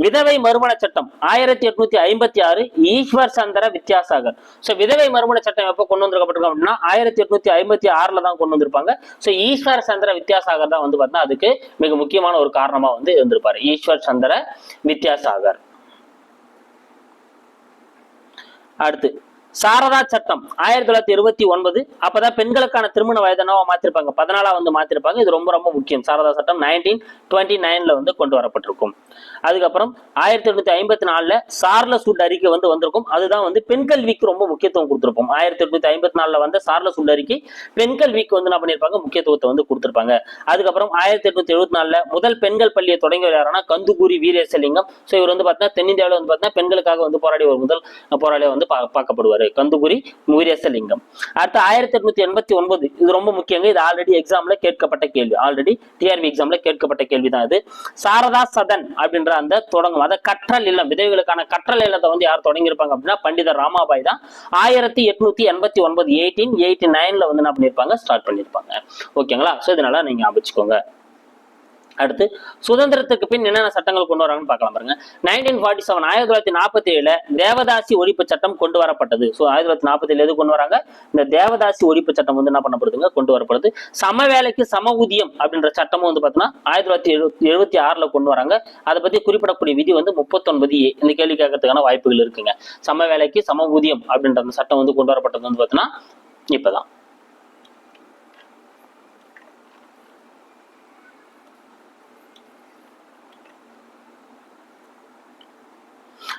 விதவை மறுமண சட்டம் ஆயிரத்தி எட்நூத்தி ஐம்பத்தி ஆறு ஈஸ்வர் சந்திர வித்யாசாகர். ஸோ விதவை மறுமண சட்டம் எப்போ கொண்டு வந்திருக்கப்பட்டிருக்கோம் அப்படின்னா ஆயிரத்தி எட்நூத்தி ஐம்பத்தி ஆறுல தான் கொண்டு வந்திருப்பாங்க. ஸோ ஈஸ்வர் சந்திர வித்யாசாகர் தான் வந்து பார்த்தீங்கன்னா அதுக்கு மிக முக்கியமான ஒரு காரணமா வந்து இருந்திருப்பாரு. ஈஸ்வர் சந்திர வித்யாசாகர். அடுத்து சாரதா சட்டம் ஆயிரத்தி தொள்ளாயிரத்தி இருபத்தி ஒன்பது அப்பதான் பெண்களுக்கான திருமண வயதனாவா மாத்திருப்பாங்க. பதினாலா வந்து மாத்திருப்பாங்க. இது ரொம்ப ரொம்ப முக்கியம். சாரதா சட்டம் நைன்டீன் டுவெண்ட்டி நைன்ல வந்து கொண்டு வரப்பட்டிருக்கும். அதுக்கப்புறம் ஆயிரத்தி எட்நூத்தி ஐம்பத்தி நாலுல சார்லஸ் அறிக்கை வந்து வந்திருக்கும். அதுதான் வந்து பெண் கல்விக்கு ரொம்ப முக்கியத்துவம் கொடுத்திருப்போம் ஆயிரத்தி எட்நூத்தி ஐம்பத்தி நாலுல வந்த சார்லஸ் அறிக்கை பெண் கல்விக்கு வந்து என்ன பண்ணிருப்பாங்க முக்கியத்துவத்தை வந்து கொடுத்திருப்பாங்க. அதுக்கப்புறம் ஆயிரத்தி எட்நூத்தி எழுபத்தி நாலுல முதல் பெண்கள் பள்ளியை தொடங்கி யாருன்னா கந்துகூரி வீரேசலிங்கம். ஸோ இவர் வந்து பார்த்தீங்கன்னா தென்னிந்தியாவில் வந்து பார்த்தீங்கன்னா பெண்களுக்காக வந்து போராடி ஒரு முதல் போராளியா வந்து பா- பார்க்கப்படுவாரு கந்துகுரி வீரேசலிங்கம் அடுத்து ஆயிரத்தி எட்நூத்தி எண்பத்தி ஒன்பது இது ரொம்ப முக்கியங்க இது ஆல்ரெடி எக்ஸாம்ல கேட்கப்பட்ட கேள்வி. ஆல்ரெடி டிஆர்பி எக்ஸாம்ல கேட்கப்பட்ட கேள்வி தான் இது. சாரதா சதன் அப்படின்ற அந்த தொடங்கும் அதை கற்றல் இல்லம் விதவைகளுக்கான கற்றல் இல்லத்தை வந்து யார் தொடங்கியிருப்பாங்க அப்படின்னா பண்டிதர் ராமாபாய் தான். ஆயிரத்தி எட்நூத்தி எண்பத்தி ஒன்பது எயிட்டீன் எயிட்டி நைன்ல வந்து என்ன பண்ணியிருப்பாங்க? ஸ்டார்ட் பண்ணியிருப்பாங்க. ஓகேங்களா ஸோ இதனால நீங்க ஞாபகம் அடுத்து சுதந்திரத்துக்கு பின் என்னென்ன சட்டங்கள் கொண்டு வராங்கன்னு பார்க்கலாம் பாருங்க. நைன்டீன் ஃபார்ட்டி செவன் ஆயிரத்தி தொள்ளாயிரத்தி நாற்பத்தி ஏழுல தேவதாசி ஒழிப்பு சட்டம் கொண்டு வரப்பட்டது. ஸோ ஆயிரத்தி தொள்ளாயிரத்தி நாற்பத்தி ஏழு எது கொண்டு வராங்க? இந்த தேவதாசி ஒழிப்பு சட்டம் வந்து என்ன பண்ணப்படுதுங்க கொண்டு வரப்படுது. சம வேலைக்கு சம ஊதியம் அப்படின்ற சட்டமும் வந்து பார்த்தீங்கன்னா ஆயிரத்தி தொள்ளாயிரத்தி எழுபத்தி எழுபத்தி ஆறில் கொண்டு வராங்க. அதை பற்றி குறிப்பிடக்கூடிய விதி வந்து முப்பத்தொன்பது ஏ. இந்த கேள்வி கேட்கறதுக்கான வாய்ப்புகள் இருக்குங்க. சம வேலைக்கு சம ஊதியம் அப்படின்ற அந்த சட்டம் வந்து கொண்டு வரப்பட்டது வந்து பார்த்தீங்கன்னா இப்போதான்.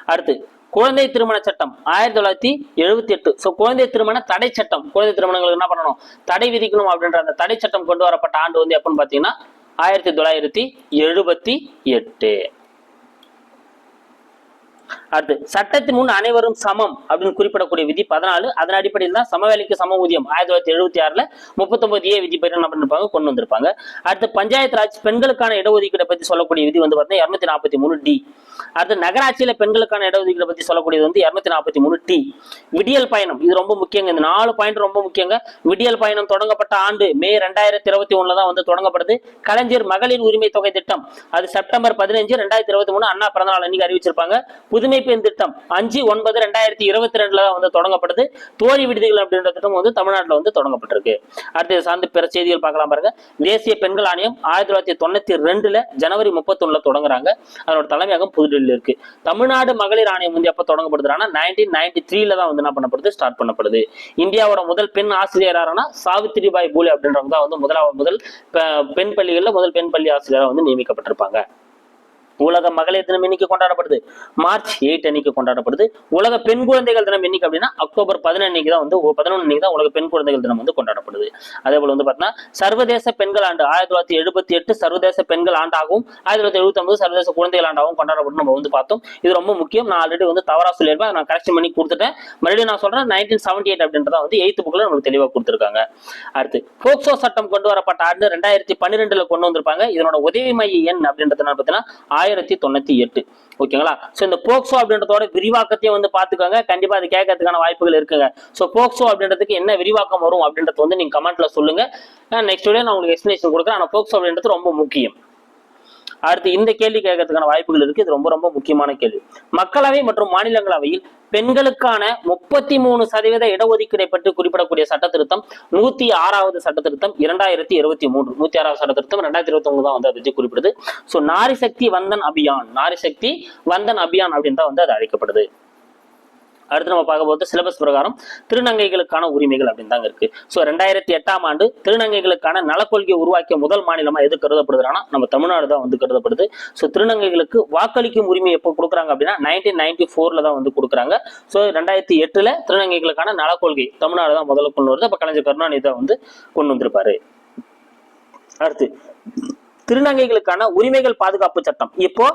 அடுத்து குழந்தை திருமண சட்டம் ஆயிரத்தி தொள்ளாயிரத்தி எழுபத்தி எட்டு. ஸோ குழந்தை திருமண தடை சட்டம். குழந்தை திருமணங்களுக்கு என்ன பண்ணணும்? தடை விதிக்கணும் அப்படின்ற அந்த தடை சட்டம் கொண்டு வரப்பட்ட ஆண்டு வந்து எப்பன்னு பார்த்தீங்கன்னா ஆயிரத்தி தொள்ளாயிரத்தி எழுபத்தி எட்டு. அடுத்து சட்டத்தின் முன் அனைவரும் சமம் அப்படின்னு குறிப்பிடக்கூடிய விதி பதினாலு. அதன் அடிப்படையில் தான் சமவேலைக்கு சம ஊதியம். ஆயிரத்தி தொள்ளாயிரத்தி எழுபத்தி ஆறுல முப்பத்தொன்பது ஏ விதி பயிர் என்ன பண்ணிருப்பாங்க? கொண்டு வந்திருப்பாங்க. அடுத்து பஞ்சாயத்து ராஜ் பெண்களுக்கான இடஒதுக்கீடு பத்தி சொல்லக்கூடிய விதி வந்து பார்த்தீங்கன்னா இருநூத்தி நாற்பத்தி மூணு டி. அடுத்து நகராட்சியில பெண்களுக்கான இடஒதுக்கீடு பத்தி சொல்லக்கூடியது வந்து இருநூத்தி நாற்பத்தி மூணு டி. விடியல் பயணம். இது ரொம்ப முக்கியங்க. இந்த நாலு பாயிண்ட் ரொம்ப முக்கியங்க. விடியல் பயணம் தொடங்கப்பட்ட ஆண்டு மே ரெண்டாயிரத்தி இருபத்தி ஒண்ணுல தான் வந்து தொடங்கப்படுது. கலைஞர் மகளிர் உரிமை தொகை திட்டம். அது செப்டம்பர் பதினஞ்சு ரெண்டாயிரத்தி இருபத்தி மூணு அண்ணா பிறந்தநாள் அன்னைக்கு அறிவிச்சிருப்பாங்க. புதுமை பெண் திட்டம் அஞ்சு ஒன்பது ரெண்டாயிரத்தி இருபத்தி ரெண்டுல வந்து தொடங்கப்படுது தோழி விடுதிகள் அப்படின்ற திட்டம் வந்து தமிழ்நாட்டில் வந்து தொடங்கப்பட்டிருக்கு. அடுத்து சார்ந்து பிற செய்திகள் பார்க்கலாம் பாருங்க. தேசிய பெண்கள் ஆணையம் ஆயிரத்தி தொள்ளாயிரத்தி தொண்ணூத்தி ரெண்டுல ஜனவரி முப்பத்தொன்னுல தொடங்குறாங்க. அதனோட தலைமையகம் புதுடெல்லி இருக்கு. தமிழ்நாடு மகளிர் ஆணையம் வந்து எப்ப தொடங்கப்படுதுன்னா நைன்டீன் நைன்டி த்ரீல தான் வந்து என்ன பண்ணப்படுது? ஸ்டார்ட் பண்ணப்படுது. இந்தியாவோட முதல் பெண் ஆசிரியர் யாருன்னா சாவித்திரி பாய் பூலே அப்படின்றவங்க தான் வந்து முதலாவது முதல் பெண் பள்ளிகளில் முதல் பெண் பள்ளி ஆசிரியராக வந்து நியமிக்கப்பட்டிருப்பாங்க. உலக மகளிர் தினம் இன்னைக்கு கொண்டாடப்படுது. மார்ச் எயிட் அன்னைக்கு கொண்டாடப்படுது. உலக பெண் குழந்தைகள் தினம் என்னைக்கு அப்படின்னா அக்டோபர் பதினொன்னைக்கு தான் வந்து பதினொன்று அன்னைக்கு தான் உலக பெண் குழந்தைகள் தினம் வந்து கொண்டாடப்படுது. அதே போல வந்து பார்த்தீங்கன்னா சர்வதேச பெண்கள் ஆண்டு ஆயிரத்தி தொள்ளாயிரத்தி எழுபத்தி எட்டு சர்வதேச பெண்கள் ஆண்டாகவும் ஆயிரத்தி தொள்ளாயிரத்தி எழுபத்தி ஒன்பது சர்வதேச குழந்தைகள் ஆண்டாகவும் கொண்டாடப்படும் நம்ம வந்து பார்த்தோம். இது ரொம்ப முக்கியம். நான் ஆல்ரெடி வந்து தவறா சொல்லியிருப்பேன். நான் கரெக்ஷன் பண்ணி கொடுத்துட்டேன். மறுபடியும் நான் சொல்றேன் நைன்டீன் செவன்டி எயிட் அப்படின்றத வந்து எயித்து புக்கில் நமக்கு தெளிவாக கொடுத்துருக்காங்க. அடுத்து போக்சோ சட்டம் கொண்டு வரப்பட்ட ஆண்டு ரெண்டாயிரத்தி பன்னிரெண்டுல கொண்டு வந்திருப்பாங்க. இதனோட உதவி மைய எண் அப்படின்றது பார்த்தீங்கன்னா ஆயிரத்தி தொண்ணூத்தி எட்டு. ஓகேங்களா ஸோ இந்த போக்சோ அப்படின்றதோட விரிவாக்கத்தையும் வந்து பார்த்துக்கோங்க. கண்டிப்பா அது கேட்கறதுக்கான வாய்ப்புகள் இருக்குங்க. ஸோ போக்சோ அப்படின்றதுக்கு என்ன விரிவாக்கம் வரும் அப்படின்றது வந்து நீங்க கமெண்ட்ல சொல்லுங்க. நெக்ஸ்ட் வீடியோ நான் உங்களுக்கு எக்ஸ்பிளேஷன் கொடுக்குறேன். ஆனால் போக்சோ அப்படின்றது ரொம்ப முக்கியம். அடுத்து இந்த கேள்வி கேட்கறதுக்கான வாய்ப்புகள் இருக்கு. இது ரொம்ப ரொம்ப முக்கியமான கேள்வி. மக்களவை மற்றும் மாநிலங்களவையில் பெண்களுக்கான முப்பத்தி மூணு சதவீத இடஒதுக்கீடை பற்றி குறிப்பிடக்கூடிய சட்ட திருத்தம் நூத்தி ஆறாவது சட்ட திருத்தம் இரண்டாயிரத்தி இருபத்தி மூன்று நூத்தி ஆறாவது சட்ட திருத்தம் ரெண்டாயிரத்தி இருபத்தி ஒன்பது தான் வந்து அதை குறிப்பிடுது. ஸோ நாரி சக்தி வந்தன் அபியான் நாரி சக்தி வந்தன் அபியான் அப்படின்னு தான் வந்து அது அழைக்கப்படுது. அடுத்து நம்ம பார்க்க போகிறது சிலபஸ் பிரகாரம் திருநங்கைகளுக்கான உரிமைகள் அப்படின்னு தாங்க இருக்கு. ஸோ ரெண்டாயிரத்தி எட்டாம் ஆண்டு திருநங்கைகளுக்கான நலக்கொள்கையை உருவாக்கிய முதல் மாநிலமாக எது கருதப்படுதுன்னா நம்ம தமிழ்நாடு தான் வந்து கருதப்படுது. ஸோ திருநங்கைகளுக்கு வாக்களிக்கும் உரிமை எப்போ கொடுக்குறாங்க அப்படின்னா நைன்டீன் நைன்டி ஃபோரில் தான் வந்து கொடுக்குறாங்க. ஸோ ரெண்டாயிரத்தி எட்டில் திருநங்கைகளுக்கான நலக்கொள்கை தமிழ்நாடு தான் முதல்ல கொண்டு வருது. அப்போ கலைஞர் கருணாநிதி தான் வந்து கொண்டு வந்திருப்பாரு. அடுத்து திருநங்கைகளுக்கான உரிமைகள் பாதுகாப்பு சட்டம். இப்போ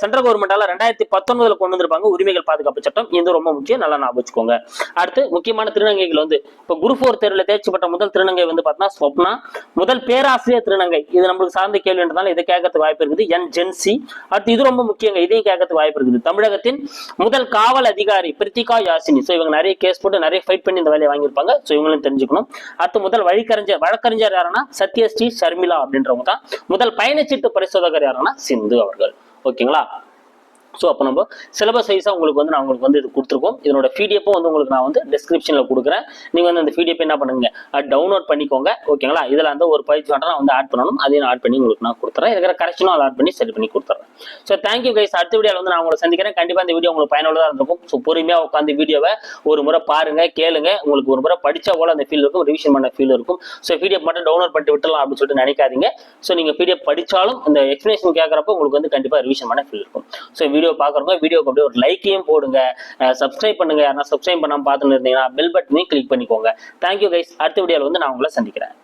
சென்ட்ரல் கவர்மெண்டால ரெண்டாயிரத்தி பத்தொன்பதுல கொண்டு வந்திருப்பாங்க உரிமைகள் பாதுகாப்பு சட்டம். இது ரொம்ப முக்கியம். நல்லா ஞாபகம் வச்சுக்கோங்க. அடுத்து முக்கியமான திருநங்கைகள் வந்து இப்போ குரு ஃபோர் தேர்வில் தேர்ச்சி பெற்ற முதல் திருநங்கை வந்து பார்த்தீங்கன்னா ஸ்வப்னா. முதல் பேராசிரியர் திருநங்கை. இது நம்மளுக்கு சார்ந்த கேள்வின்றதால இதை கேட்கறதுக்கு வாய்ப்பு இருக்குது. என். ஜென்சி. அடுத்து இது ரொம்ப முக்கியங்க. இதையும் கேட்கறதுக்கு வாய்ப்பு இருக்குது. தமிழகத்தின் முதல் காவல் அதிகாரி பிரித்திகா யாசினி. ஸோ இவங்க நிறைய கேஸ் போட்டு நிறைய ஃபைட் பண்ணி இந்த வேலையை வாங்கியிருப்பாங்க. ஸோ இவங்களும் தெரிஞ்சுக்கணும். அடுத்து முதல் வழக்கறிஞர் வழக்கறிஞர் யாருன்னா சத்யஸ்ரீ ஷர்மிளா அப்படின்றவங்க தான். முதல் பயணச்சீட்டு பரிசோதகர் யாருன்னா சிந்து அவர்கள். ஓகேங்களா? ஸோ அப்போ நம்ம சிலபஸ் வைஸாக உங்களுக்கு வந்து நான் உங்களுக்கு வந்து இது கொடுத்துருக்கோம். இதனோட பிடிஎஃப்பும் வந்து உங்களுக்கு நான் வந்து டிஸ்கிரிப்ஷனில் கொடுக்குறேன். நீங்கள் வந்து அந்த பிடிஎஃப் என்ன பண்ணுங்க? அது டவுன்லோட் பண்ணிக்கோங்க. ஓகேங்களா இதில் வந்து ஒரு பயிற்சி நான் வந்து ஆட் பண்ணணும். அதையும் ஆட் பண்ணி உங்களுக்கு நான் கொடுத்துறேன். இருக்கிற கரெக்ஷனும் அதை ஆட் பண்ணி சரி பண்ணி கொடுத்துறேன். ஸோ தேங்க்யூ கைஸ் அடுத்த வீடியோவில் வந்து நான் உங்களை சந்திக்கிறேன். கண்டிப்பாக இந்த வீடியோ உங்களுக்கு பயனுள்ளதாக இருந்திருக்கும். ஸோ பொறுமையாக உட்காந்து வீடியோவை ஒரு முறை பாருங்க கேளுங்க. உங்களுக்கு ஒரு முறை படித்தா போல அந்த ஃபீல் இருக்கும். ரிவிஷன் பண்ண ஃபீல் இருக்கும். ஸோ பிடிஎஃப் மட்டும் டவுன்லோட் பண்ணிட்டு விட்டலாம் அப்படின்னு சொல்லிட்டு நினைக்காதீங்க. ஸோ நீங்கள் பிடிஎஃப் படித்தாலும் இந்த எக்ஸ்பிளேஷன் கேட்குறப்ப உங்களுக்கு வந்து கண்டிப்பாக ரிவிஷன் பண்ண ஃபீல் இருக்கும். ஸோ வீடியோ பார்க்குறதோ வீடியோக்கு அப்படியே ஒரு லைக்கையும் போடுங்க. சப்ஸ்கிரைப் பண்ணுங்க. யாரா சப்ஸ்கிரைப் பண்ணாமல் பார்த்துட்டு இருந்தீங்கன்னா பெல் பட்டனையும் கிளிக் பண்ணிக்கோங்க. தேங்க்யூ கைஸ் அடுத்த வீடியோவில் வந்து நான் உங்களை சந்திக்கிறேன்.